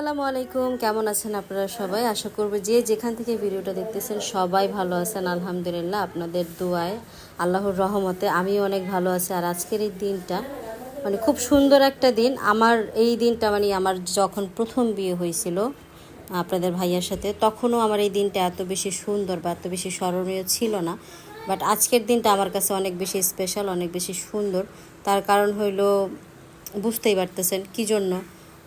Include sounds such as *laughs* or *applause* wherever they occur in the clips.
আসসালামু আলাইকুম। কেমন আছেন আপনারা সবাই? আশা করব যে যেখান থেকে ভিডিওটা দেখতেছেন সবাই ভালো আছেন। আলহামদুলিল্লাহ আপনাদের দোয়ায়, আল্লাহর রহমতে আমিও অনেক ভালো আছি। আর আজকের এই দিনটা মানে খুব সুন্দর একটা দিন। আমার এই দিনটা মানে আমার যখন প্রথম বিয়ে হয়েছিল, আপনাদের ভাইয়ার সাথে, তখনও আমার এই দিনটা এত বেশি সুন্দর বা এত বেশি স্মরণীয় ছিল না। বাট আজকের দিনটা আমার কাছে অনেক বেশি স্পেশাল অনেক বেশি সুন্দর। তার কারণ হইল বুঝতেই পারতেছেন কী জন্য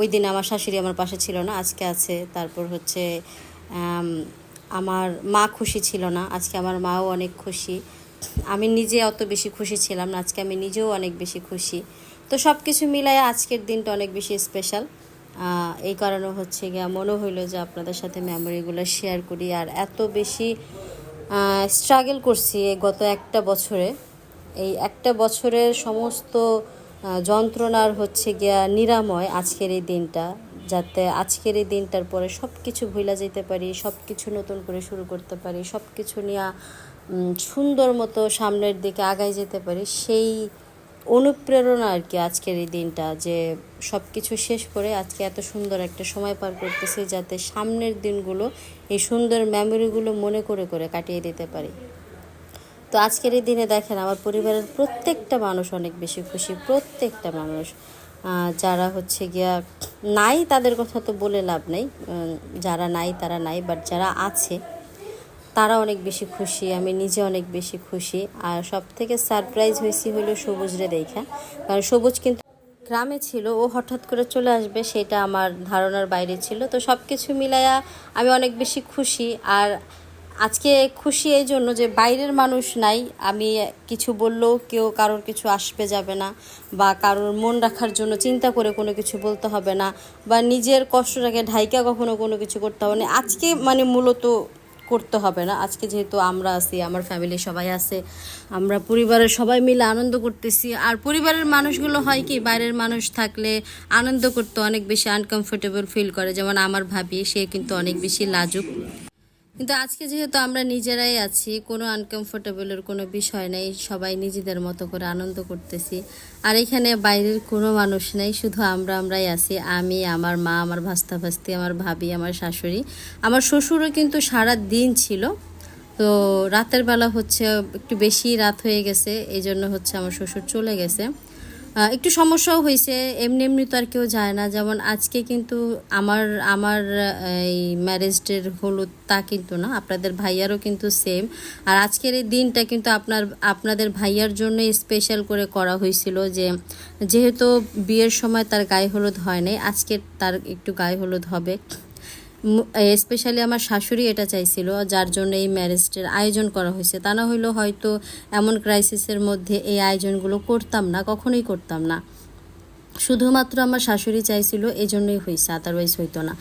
ওই দিন আমার শাশুড়ি আমার পাশে ছিল না, আজকে আছে। তারপর হচ্ছে আমার মা খুশি ছিল না, আজকে আমার মাও অনেক খুশি। আমি নিজে অত বেশি খুশি ছিলাম না, আজকে আমি নিজেও অনেক বেশি খুশি। তো সব কিছু মিলায় আজকের দিনটা অনেক বেশি স্পেশাল এই কারণে হচ্ছে গিয়া মনে হইল যে আপনাদের সাথে মেমোরিগুলো শেয়ার করি। আর এত বেশি স্ট্রাগল করছি গত একটা বছরে। এই একটা বছরের সমস্ত যন্ত্রণার হচ্ছে গিয়া নিরাময় আজকের এই দিনটা, যাতে আজকের এই দিনটার পরে সব কিছু ভুলা যেতে পারি সব কিছু নতুন করে শুরু করতে পারি সব কিছু নিয়ে সুন্দর মতো সামনের দিকে আগায় যেতে পারি, সেই অনুপ্রেরণা আর কি আজকের এই দিনটা, যে সব কিছু শেষ করে আজকে এত সুন্দর একটা সময় পার করতেছি, যাতে সামনের দিনগুলো এই সুন্দর মেমোরিগুলো মনে করে করে কাটিয়ে দিতে পারি। তো আজকের এই দিনে দেখেন আমার পরিবারের প্রত্যেকটা মানুষ অনেক বেশি খুশি, প্রত্যেকটা মানুষ। যারা হচ্ছে গিয়া নাই তাদের কথা তো বলে লাভ নেই। যারা নাই তারা নাই বাট যারা আছে, তারা অনেক বেশি খুশি, আমি নিজে অনেক বেশি খুশি। আর সব থেকে সারপ্রাইজ হয়েছি হলো সবুজরে দেখা, কারণ সবুজ কিন্তু গ্রামে ছিল, ও হঠাৎ করে চলে আসবে সেটা আমার ধারণার বাইরে ছিল। তো সব কিছু মিলায়া আমি অনেক বেশি খুশি, আর আজকে খুশি এই জন্য যে বাইরের মানুষ নাই, আমি কিছু বললেও কেউ কারোর কিছু আসবে যাবে না বা কারোর মন রাখার জন্য চিন্তা করে কোনো কিছু বলতে হবে না বা নিজের কষ্টটাকে ঢাইকা কখনো কোনো কিছু করতে হবে না। আজকে মানে মূলত করতে হবে না। আজকে যেহেতু আমরা আছি, আমার ফ্যামিলি সবাই আছে, আমরা পরিবারের সবাই মিলে আনন্দ করতেছি। আর পরিবারের মানুষগুলো হয় কি, বাইরের মানুষ থাকলে আনন্দ করতে অনেক বেশি আনকমফোর্টেবল ফিল করে। যেমন আমার ভাবি, সে কিন্তু অনেক বেশি লাজুক। কিন্তু আজকে যেহেতু আমরা নিজেরাই আছি, কোনো আনকমফোর্টেবলের কোনো বিষয় নেই, সবাই নিজেদের মতো করে আনন্দ করতেছি। আর এখানে বাইরের কোনো মানুষ নেই, শুধু আমরা আমরাই আছি। আমি, আমার মা, আমার ভাস্তা ভাস্তি আমার ভাবি, আমার শাশুড়ি, আমার শ্বশুরও কিন্তু সারা দিন ছিল। তো রাতের বেলা হচ্ছে একটু বেশি রাত হয়ে গেছে এই জন্য হচ্ছে আমার শ্বশুর চলে গেছে। একটু সমস্যাও হয়েছে, এমনি এমনি তো আর কেউ যায় না। যেমন আজকে কিন্তু আমার আমার এই ম্যারেজ ডের হলুদ তা কিন্তু না, আপনাদের ভাইয়ারও কিন্তু সেম আর আজকের এই দিনটা কিন্তু আপনার, আপনাদের ভাইয়ার জন্য স্পেশাল করে করা হয়েছিল যে, যেহেতু বিয়ের সময় তার গায়ে হলুদ হয় নাই, আজকে তার একটু গায়ে হলুদ হবে। স্পেশালি আমার শাশুড়ি এটা চাইছিল, যার জন্য এই ম্যারেজটার আয়োজন করা হয়েছে। তা না হইলেও হয়তো এমন ক্রাইসিসের মধ্যে এই আয়োজনগুলো করতাম না, কখনোই করতাম না। শুধুমাত্র আমার শাশুড়ি চাইছিল এই জন্যই হয়েছে আদারওয়াইজ হইতো না।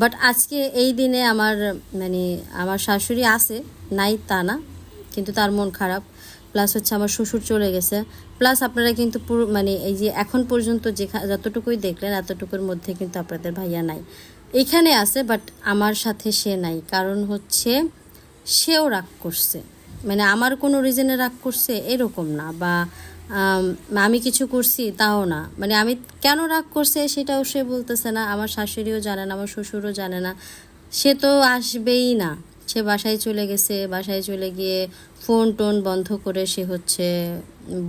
বাট আজকে এই দিনে আমার মানে আমার শাশুড়ি আছে, নাই তা না, কিন্তু তার মন খারাপ। প্লাস হচ্ছে আমার শ্বশুর চলে গেছে। প্লাস আপনারা কিন্তু পুরো মানে এই যে এখন পর্যন্ত যেখা, যতটুকুই দেখলেন, এতটুকুর মধ্যে কিন্তু আপনাদের ভাইয়া নাই। এখানে আছে বাট আমার সাথে সে নাই। কারণ হচ্ছে, সেও রাগ করছে। মানে আমার কোনো রিজনে রাগ করছে এরকম না, বা, আমি কিছু করছি তাও না। মানে আমি কেন রাগ করছে সেটাও সে বলতেছে না, আমার শাশুড়িও জানে না, আমার শ্বশুরও জানে না। সে তো আসবেই না। সে বাসায় চলে গেছে, বাসায় চলে গিয়ে ফোন টোন বন্ধ করে সে হচ্ছে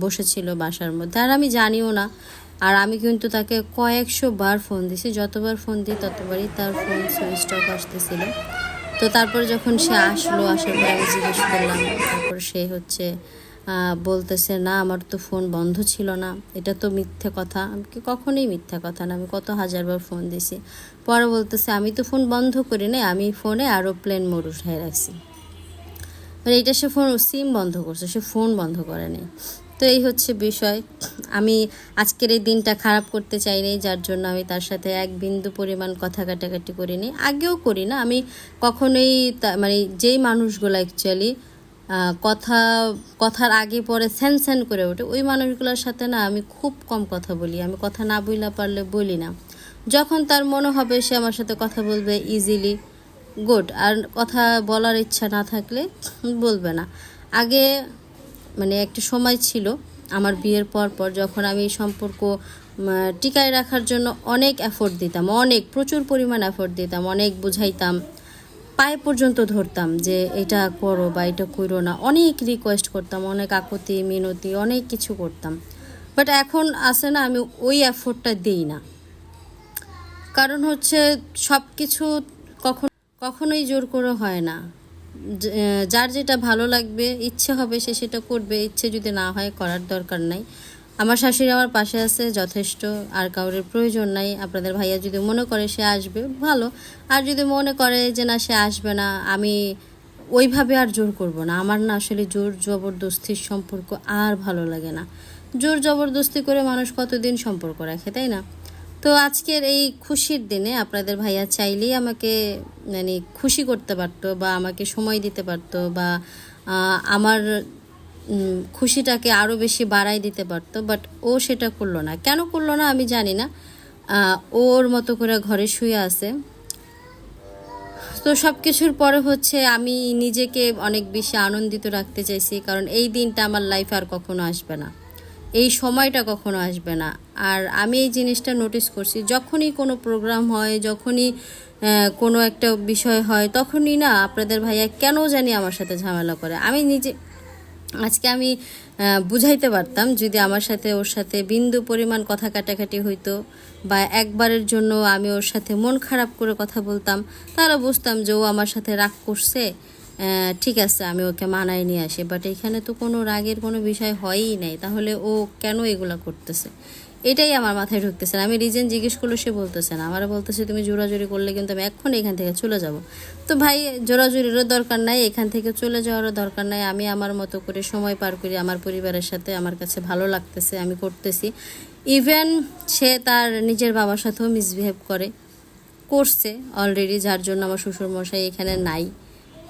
বসেছিল বাসার মধ্যে। আর আমি জানিও না আর আমি কিন্তু তাকে কয়েকশো বার ফোন দিছি। যতবার ফোন দিই, ততবারই তার ফোন সুইচ অফ আসতেছিল তো তারপর যখন সে আসলো, আসার পর আমি জিজ্ঞেস করলাম, তারপর সে হচ্ছে বলতেছে, না, আমার তো ফোন বন্ধ ছিল না। এটা তো মিথ্যে কথা। আমি কখনোই মিথ্যে কথা না, আমি কত হাজারবার ফোন দিছি। পরে বলতেছে, আমি তো ফোন বন্ধ করি নাই, আমি ফোনে আরও প্লেন মোড উঠাই রাখছি। মানে এটা সে ফোন সিম বন্ধ করছে, সে ফোন বন্ধ করেনি তো এই হচ্ছে বিষয়। আমি আজকের এই দিনটা খারাপ করতে চাইনি যার জন্য আমি তার সাথে এক বিন্দু পরিমাণ কথা কাটাকাটি করিনি আগেও করি না, আমি কখনোই মানে যেই মানুষগুলো অ্যাকচুয়ালি কথা, কথার আগে পরে স্যান স্যান করে ওঠে, ওই মানুষগুলোর সাথে না আমি খুব কম কথা বলি, আমি কথা না বইলা পারলে বলি না। যখন তার মনে হবে সে আমার সাথে কথা বলবে ইজিলি গুড আর কথা বলার ইচ্ছা না থাকলে বলবে না। আগে মানে একটা সময় ছিল আমার বিয়ের পর পর যখন আমি সম্পর্ক টিকায় রাখার জন্য অনেক এফোর্ট দিতাম, অনেক, প্রচুর পরিমাণ এফোর্ট দিতাম, অনেক বুঝাইতাম, পায়ে পর্যন্ত ধরতাম যে এটা করো বা এটা করো না, অনেক রিকোয়েস্ট করতাম, অনেক আকতি, মিনতি, অনেক কিছু করতাম। বাট এখন আসে না, আমি ওই এফোর্টটা দিই না। কারণ হচ্ছে সব কিছু কখন, কখনোই জোর করে হয় না। যার যেটা ভালো লাগবে, ইচ্ছে হবে সে সেটা করবে, ইচ্ছে যদি না হয় করার দরকার নাই। আমার শাশুড়ি আমার পাশে আছে, যথেষ্ট, আর কাউরের প্রয়োজন নাই। আপনাদের ভাইয়া যদি মনে করে সে আসবে, ভালো। আর যদি মনে করে যে না, সে আসবে না, আমি ওইভাবে আর জোর করব না। আমার না আসলে জোর জবরদস্তির সম্পর্ক আর ভালো লাগে না। জোর জবরদস্তি করে মানুষ কতদিন সম্পর্ক রাখে, তাই না? তো আজকের এই খুশির দিনে আপনাদের ভাইয়া চাইলেই আমাকে মানে খুশি করতে পারতো বা আমাকে সময় দিতে পারতো বা আমার খুশিটাকে আরও বেশি বাড়াই দিতে পারতো, বাট ও সেটা করল না। কেন করল না আমি জানি না। ওর মতো করে ঘরে শুয়ে আছে। তো সব কিছুর পরে হচ্ছে আমি নিজেকে অনেক বেশি আনন্দিত রাখতে চাইছি, কারণ এই দিনটা আমার লাইফে আর কখনো আসবে না। এই সময়টা কখনো আসবে না। আর আমি এই জিনিসটা নোটিস করছি, যখনই কোনো প্রোগ্রাম হয়, যখনই কোনো একটা বিষয় হয়, তখনই না আপনাদের ভাইয়া কেন জানি আমার সাথে ঝামেলা করে। আমি নিজে, আজকে আমি বুঝাইতে পারতাম যদি আমার সাথে ওর সাথে বিন্দু পরিমাণ কথা কাটাকাটি হইতো বা একবারের জন্য আমি ওর সাথে মন খারাপ করে কথা বলতাম, তাহলে বুঝতাম যে ও আমার সাথে রাগ করছে। ঠিক আছে, আমি ওকে মানায় নিয়ে আসি। বাট এখানে তো কোনো রাগের কোনো বিষয় হয়ই নাই। তাহলে ও কেন এগুলা করতেছে? এটাই আমার মাথায় ঢুকতেছে আমি রিজেন জিজ্ঞেস করলে, সে বলতেছে না। আমার বলতেছে, তুমি জোরাজুরি করলে কিন্তু আমি এক্ষুনি এখান থেকে চলে যাব। তো ভাই, জোরাজুরিরও দরকার নাই, এখান থেকে চলে যাওয়ারও দরকার নাই। আমি আমার মতো করে সময় পার করি, আমার পরিবারের সাথে আমার কাছে ভালো লাগতেছে, আমি করতেছি। ইভেন সে তার নিজের বাবার সাথেও মিসবিহেভ করে, করছে অলরেডি যার জন্য আমার শ্বশুর মশাই এখানে নাই।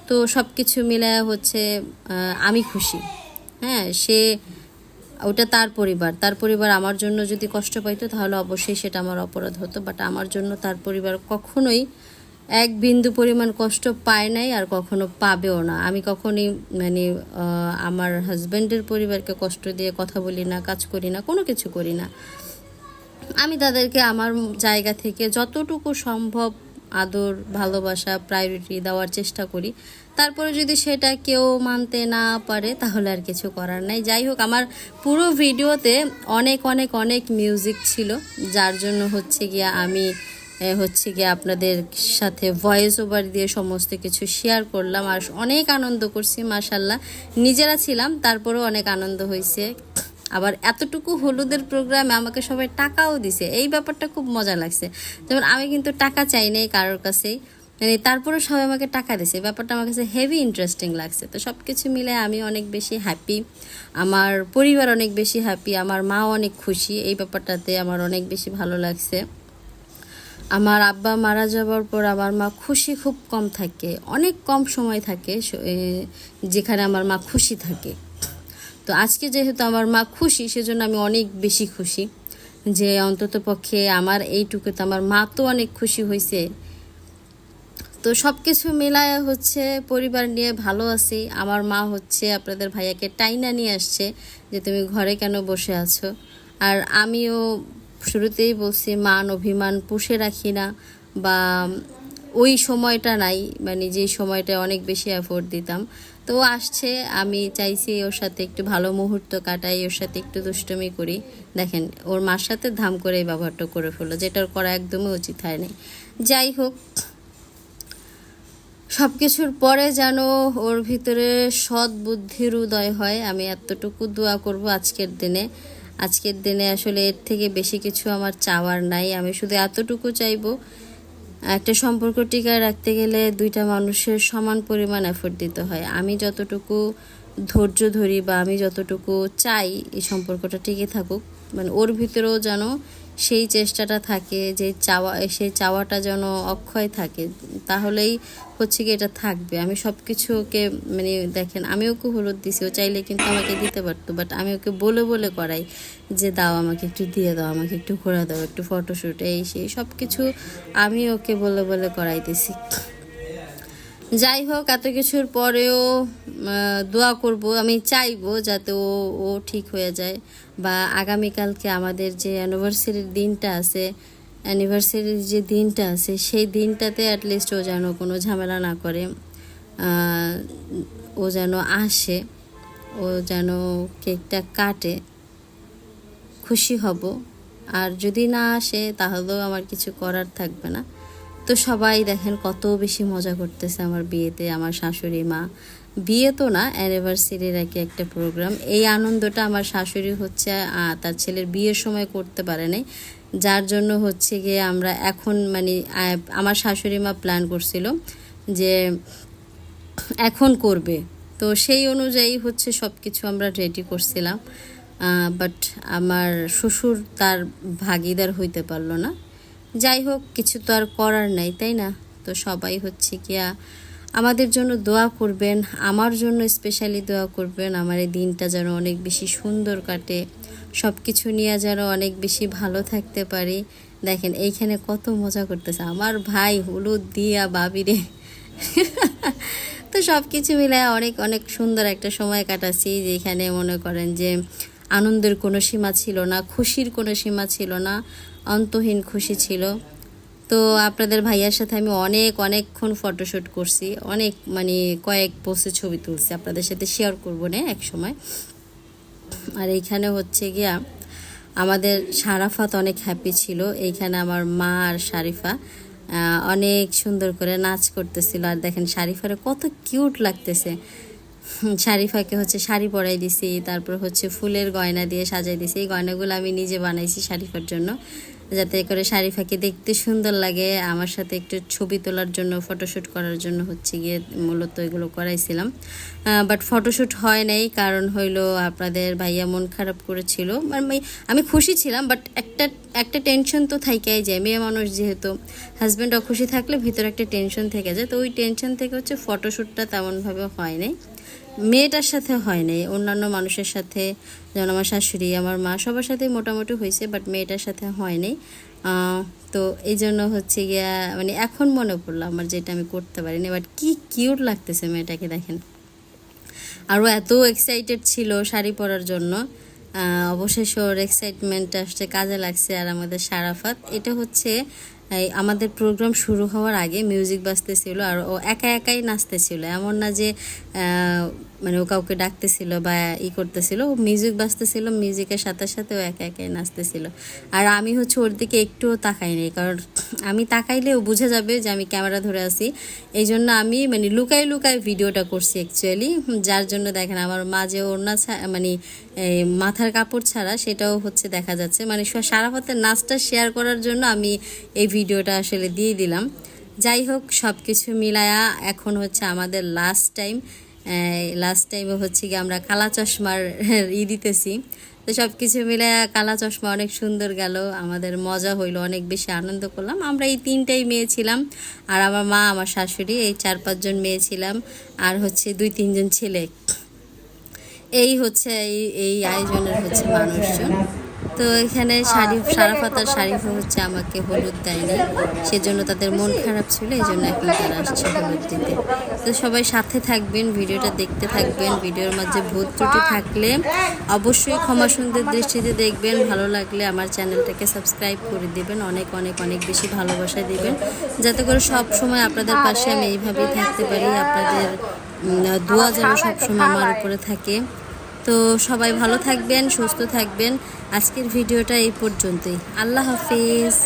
তো সব কিছু মিলে হচ্ছে আমি খুশি। হ্যাঁ সে, ওটা তার পরিবার। তার পরিবার আমার জন্য যদি কষ্ট পাইতো, তাহলে অবশ্যই সেটা আমার অপরাধ হতো। বাট আমার জন্য তার পরিবার কখনোই এক বিন্দু পরিমাণ কষ্ট পায় নাই আর কখনো পাবেও না। আমি কখনই মানে আমার হাজব্যান্ডের পরিবারকে কষ্ট দিয়ে কথা বলি না, কাজ করি না, কোনো কিছু করি না। আমি তাদেরকে আমার জায়গা থেকে যতটুকু সম্ভব আদর, ভালোবাসা প্রায়োরিটি দেওয়ার চেষ্টা করি। তারপরে যদি সেটা কেউ মানতে না পারে, তাহলে আর কিছু করার নাই। যাই হোক, আমার পুরো ভিডিওতে অনেক অনেক অনেক মিউজিক ছিল, যার জন্য হচ্ছে গিয়া আমি হচ্ছে গিয়ে আপনাদের সাথে ভয়েস ওভার দিয়ে সমস্ত কিছু শেয়ার করলাম। আর অনেক আনন্দ করছি মাসাল্লাহ নিজেরা ছিলাম, তারপরেও অনেক আনন্দ হয়েছে আবার এতটুকু হলুদের প্রোগ্রামে আমাকে সবাই টাকাও দিছে। এই ব্যাপারটা খুব মজা লাগছে। যেমন আমি কিন্তু টাকা চাই নাই কারোর কাছেই। মানে তারপরে সবাই আমাকে টাকা দিছে। ব্যাপারটা আমার কাছে হেভি ইন্টারেস্টিং লাগছে। তো সব কিছু মিলে আমি অনেক বেশি হ্যাপি আমার পরিবার অনেক বেশি হ্যাপি আমার মা অনেক খুশি। এই ব্যাপারটাতে আমার অনেক বেশি ভালো লাগছে। আমার আব্বা মারা যাওয়ার পর আমার মা খুশি খুব কম থাকে। অনেক কম সময় থাকে যেখানে আমার মা খুশি থাকে। তো আজকে যেহেতু আমার মা খুশি, সেজন্য আমি অনেক বেশি খুশি যে অন্তত পক্ষে আমার এইটুকুতে আমার মা তো অনেক খুশি হয়েছে তো সব কিছু মিলায় হচ্ছে পরিবার নিয়ে ভালো আছি। আমার মা হচ্ছে আপনাদের ভাইয়াকে টাইনা নিয়ে আসছে যে তুমি ঘরে কেন বসে আছো? আর আমিও শুরুতেই বলছি, মান অভিমান পুষে রাখি না বা ওই সময়টা নাই মানে যে সময়টা অনেক বেশি এফোর্ট দিতাম। তো আসছে। আমি চাইছি ওর সাথে একটু ভালো মুহূর্ত কাটাই, ওর সাথে একটু দুষ্টুমি করি। দেখেন, ওর মার সাথে ধাম করে এই ব্যবহারটা করে ফেলল যেটার করা একদমই উচিত হয় নাই। যাই হোক সব কিছুর পরে যেন ওর ভিতরে সৎ বুদ্ধির উদয় হয়, আমি এতটুকু দোয়া করব আজকের দিনে। আজকের দিনে আসলে এর থেকে বেশি কিছু আমার চাওয়ার নাই, আমি শুধু এতটুকু চাইব একটা সম্পর্ক টিকায় রাখতে গেলে দুইটা মানুষের সমান পরিমাণ এফোর্ট দিতে হয়। আমি যতটুকু ধৈর্য ধরি বা আমি যতটুকু চাই, এই সম্পর্কটা টিকে থাকুক। মানে ওর ভিতরেও যেন সেই চেষ্টাটা থাকে যে চাওয়া সেই চাওয়াটা যেন অক্ষয় থাকে। তাহলেই হচ্ছে কি এটা থাকবে। আমি সব কিছু ওকে মানে দেখেন, আমি ওকে হলুদ দিছি, ও চাইলে কিন্তু আমাকে দিতে পারতো বাট আমি ওকে বলে বলে করাই যে দাও আমাকে একটু দিয়ে দাও, আমাকে একটু ঘোরা দাও একটু ফটোশ্যুট এই সেই সব কিছু আমি ওকে বলে বলে করাইতেছি যাই হোক, এত কিছুর পরেও দোয়া করব। আমি চাইব যাতে ও ও ঠিক হয়ে যায়। বা আগামীকালকে আমাদের যে অ্যানিভার্সারির দিনটা আছে অ্যানিভার্সারির যে দিনটা আছে, সেই দিনটাতে অ্যাটলিস্ট ও যেন কোনো ঝামেলা না করে ও যেন আসে, ও যেন কেকটা কাটে, খুশি হব। আর যদি না আসে, তাহলেও আমার কিছু করার থাকবে না। তো সবাই দেখেন কত বেশি মজা করতেছে আমার বিয়েতে, আমার শাশুড়ি, মা। বিয়ে তো না, অ্যানিভার্সারির কি একটা প্রোগ্রাম এই আনন্দটা আমার শাশুড়ি হচ্ছে তার ছেলের বিয়ের সময় করতে পারে নাই। যার জন্য হচ্ছে গিয়ে আমরা এখন মানে আমার শাশুড়ি মা প্ল্যান করছিল যে এখন করবে। তো সেই অনুযায়ী হচ্ছে সব কিছু আমরা রেডি করছিলাম। বাট আমার শ্বশুর তার ভাগিদার হইতে পারল না। যাই হোক, কিছু তো আর করার নাই, তাই না? তো সবাই হচ্ছে গিয়া আমাদের জন্য দোয়া করবেন, আমার জন্য স্পেশালি দোয়া করবেন, আমার এই দিনটা যেন অনেক বেশি সুন্দর কাটে সব কিছু নিয়ে যেন অনেক বেশি ভালো থাকতে পারি। দেখেন, এইখানে কত মজা করতেছে, আমার ভাই হলুদ দিয়া বাবিরে *laughs* তো সব কিছু মিলে অনেক অনেক সুন্দর একটা সময় কাটাচ্ছি, যেখানে মনে করেন যে আনন্দের কোনো সীমা ছিল না, খুশির কোনো সীমা ছিল না। অন্তহীন খুশি ছিল। তো আপনাদের ভাইয়ার সাথে আমি অনেক, অনেকক্ষণ ফটোশ্যুট করছি। অনেক মানে কয়েক পোস্টে ছবি তুলছি। আপনাদের সাথে শেয়ার করব না এক সময়। আর এইখানে হচ্ছে গিয়া আমাদের সারাফাত অনেক হ্যাপি ছিল। এইখানে আমার মা আর শারিফা অনেক সুন্দর করে নাচ করতেছিল। আর দেখেন শারিফারে কত কিউট লাগতেছে। শারিফাকে হচ্ছে শাড়ি পরাই দিছি, তারপর হচ্ছে ফুলের গয়না দিয়ে সাজাই দিছি। এই গয়নাগুলো আমি নিজে বানাইছি শারিফার জন্য। যাতে করে শারিফাকে দেখতে সুন্দর লাগে। আমার সাথে একটু ছবি তোলার জন্য ফটোশ্যুট করার জন্য হচ্ছে গিয়ে মূলত এগুলো করাইছিলাম। বাট ফটোশ্যুট হয় নাই, কারণ হইল আপনাদের ভাইয়া মন খারাপ করেছিল। মানে আমি খুশি ছিলাম বাট একটা একটা টেনশন তো থাইকাই যায়। মেয়ে মানুষ যেহেতু হাজব্যান্ড অখুশি থাকলে ভিতরে একটা টেনশন থেকে যায়। তো ওই টেনশন থেকে হচ্ছে ফটোশ্যুটটা তেমনভাবে হয় নাই। মেয়েটার সাথে হয় নাই, অন্যান্য মানুষের সাথে। যেমন আমার শাশুড়ি, আমার মা, সবার সাথে মোটামুটি হয়েছে বাট মেয়েটার সাথে হয় নাই। তো এই জন্য হচ্ছে গিয়া মানে এখন মনে পড়ল আমার যেটা আমি করতে পারিনি বাট কি কিউট লাগতেছে মেয়েটাকে দেখেন। আরও এত এক্সাইটেড ছিল শাড়ি পরার জন্য। অবশেষে ওর এক্সাইটমেন্টটা আসছে, কাজে লাগছে আর আমাদের সারাফাত। এটা হচ্ছে আমাদের প্রোগ্রাম শুরু হওয়ার আগে মিউজিক বাজতেছিল আর ও একা একাই নাচতেছিল। এমন না যে মানে ও কাউকে ডাকতেছিল বা ই করতেছিল, ও মিউজিক বাজতেছিল মিউজিকের সাথে সাথে ও একা একাই নাচতেছিল। আর আমি হচ্ছে ওর দিকে একটুও তাকাইনি কারণ আমি তাকাইলে ও বুঝে যাবে যে আমি ক্যামেরা ধরে আছি। এই জন্য আমি মানে লুকাই লুকাই ভিডিওটা করছি অ্যাকচুয়ালি যার জন্য দেখেন আমার মাঝে ওড়না ছা- মানে মাথার কাপড় ছাড়া সেটাও হচ্ছে দেখা যাচ্ছে। মানে সারাফতের নাচটা শেয়ার করার জন্য আমি এই ভিডিওটা আসলে দিয়ে দিলাম। যাই হোক সব কিছু মিলায়া এখন হচ্ছে আমাদের লাস্ট টাইম লাস্ট টাইমে হচ্ছে কি আমরা কালা চশমার ই দিতেছি। তো সব কিছু মিলে কালা চশমা অনেক সুন্দর গেল, আমাদের মজা হইল, অনেক বেশি আনন্দ করলাম। আমরা এই তিনটাই মেয়ে ছিলাম, আর আমার মা, আমার শাশুড়ি, এই চার পাঁচজন মেয়ে ছিলাম, আর হচ্ছে দুই তিনজন ছেলে। এই হচ্ছে এই এই আয়োজনের হচ্ছে মানুষজন। তো এখানে শাড়ি সারাফাতার শারিফা হচ্ছে আমাকে হলুদ দেয়নি। সেজন্য তাদের মন খারাপ ছিল এই জন্য এখন তারা আসছে হলুদ দিতে। তো সবাই সাথে থাকবেন ভিডিওটা দেখতে থাকবেন ভিডিওর মাঝে ভূত ত্রুটি থাকলে অবশ্যই ক্ষমা সুন্দর দৃষ্টিতে দেখবেন। ভালো লাগলে আমার চ্যানেলটাকে সাবস্ক্রাইব করে দেবেন অনেক অনেক অনেক বেশি ভালোবাসা দিবেন। যাতে করে সব সময় আপনাদের পাশে আমি এইভাবেই থাকতে পারি আপনাদের দোয়া যেন সবসময় আমার উপরে থাকে। তো সবাই ভালো থাকবেন সুস্থ থাকবেন। আজকের ভিডিওটা এই পর্যন্তই। আল্লাহ হাফিজ।